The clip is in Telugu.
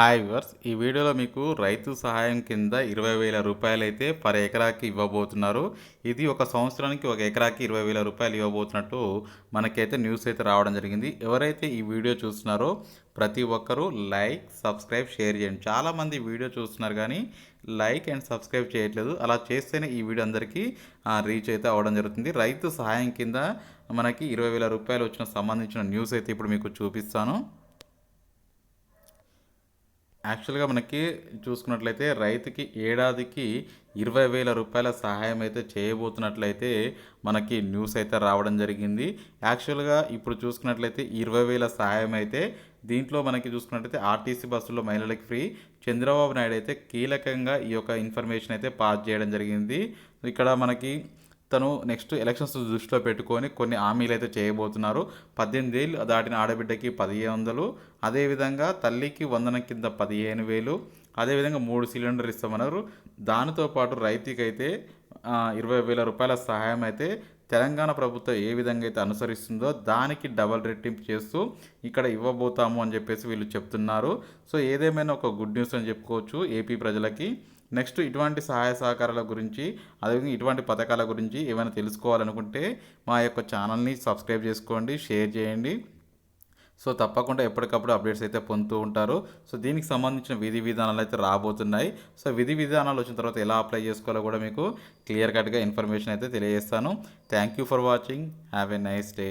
హాయ్ వివర్స్ ఈ వీడియోలో మీకు రైతు సహాయం కింద ఇరవై వేల రూపాయలు అయితే పర్ ఎకరాకి ఇవ్వబోతున్నారు. ఇది ఒక సంవత్సరానికి ఒక ఎకరాకి ఇరవై వేల రూపాయలు ఇవ్వబోతున్నట్టు మనకైతే న్యూస్ అయితే రావడం జరిగింది. ఎవరైతే ఈ వీడియో చూస్తున్నారో ప్రతి ఒక్కరూ లైక్ సబ్స్క్రైబ్ షేర్ చేయండి. చాలామంది వీడియో చూస్తున్నారు కానీ లైక్ అండ్ సబ్స్క్రైబ్ చేయట్లేదు. అలా చేస్తేనే ఈ వీడియో అందరికీ రీచ్ అయితే అవ్వడం జరుగుతుంది. రైతు సహాయం కింద మనకి ఇరవై వేల రూపాయలు వచ్చిన సంబంధించిన న్యూస్ అయితే ఇప్పుడు మీకు చూపిస్తాను. యాక్చువల్గా మనకి చూసుకున్నట్లయితే రైతుకి ఏడాదికి ఇరవై వేల రూపాయల సహాయం అయితే చేయబోతున్నట్లయితే మనకి న్యూస్ అయితే రావడం జరిగింది. యాక్చువల్గా ఇప్పుడు చూసుకున్నట్లయితే ఇరవై వేల సహాయం అయితే దీంట్లో మనకి చూసుకున్నట్లయితే ఆర్టీసీ బస్సుల్లో మహిళలకు ఫ్రీ. చంద్రబాబు నాయుడు అయితే కీలకంగా ఈ యొక్క ఇన్ఫర్మేషన్ అయితే పాస్ చేయడం జరిగింది. ఇక్కడ మనకి తను నెక్స్ట్ ఎలక్షన్స్ దృష్టిలో పెట్టుకొని కొన్ని హామీలు అయితే చేయబోతున్నారు. పద్దెనిమిది ఏళ్ళు దాటిన ఆడబిడ్డకి పదిహేను వందలు అదేవిధంగా తల్లికి వందన కింద పదిహేను వేలు అదేవిధంగా మూడు సిలిండర్ ఇస్తామన్నారు. దానితో పాటు రైతుకైతే ఇరవై వేల రూపాయల సహాయం అయితే తెలంగాణ ప్రభుత్వం ఏ విధంగా అయితే అనుసరిస్తుందో దానికి డబల్ రెట్టింపు చేస్తూ ఇక్కడ ఇవ్వబోతాము అని చెప్పేసి వీళ్ళు చెప్తున్నారు. సో ఏదేమైనా ఒక గుడ్ న్యూస్ అని చెప్పుకోవచ్చు ఏపీ ప్రజలకి. నెక్స్ట్ ఇటువంటి సహాయ సహకారాల గురించి అదేవిధంగా ఇటువంటి పథకాల గురించి ఏమైనా తెలుసుకోవాలనుకుంటే మా యొక్క ఛానల్ని సబ్స్క్రైబ్ చేసుకోండి షేర్ చేయండి. సో తప్పకుండా ఎప్పటికప్పుడు అప్డేట్స్ అయితే పొందుతూ ఉంటారు. సో దీనికి సంబంధించిన విధి విధానాలు అయితే రాబోతున్నాయి. సో విధి విధానాలు వచ్చిన తర్వాత ఎలా అప్లై చేసుకోవాలో కూడా మీకు క్లియర్ కట్గా ఇన్ఫర్మేషన్ అయితే తెలియజేస్తాను. Thank you for watching. Have a nice day.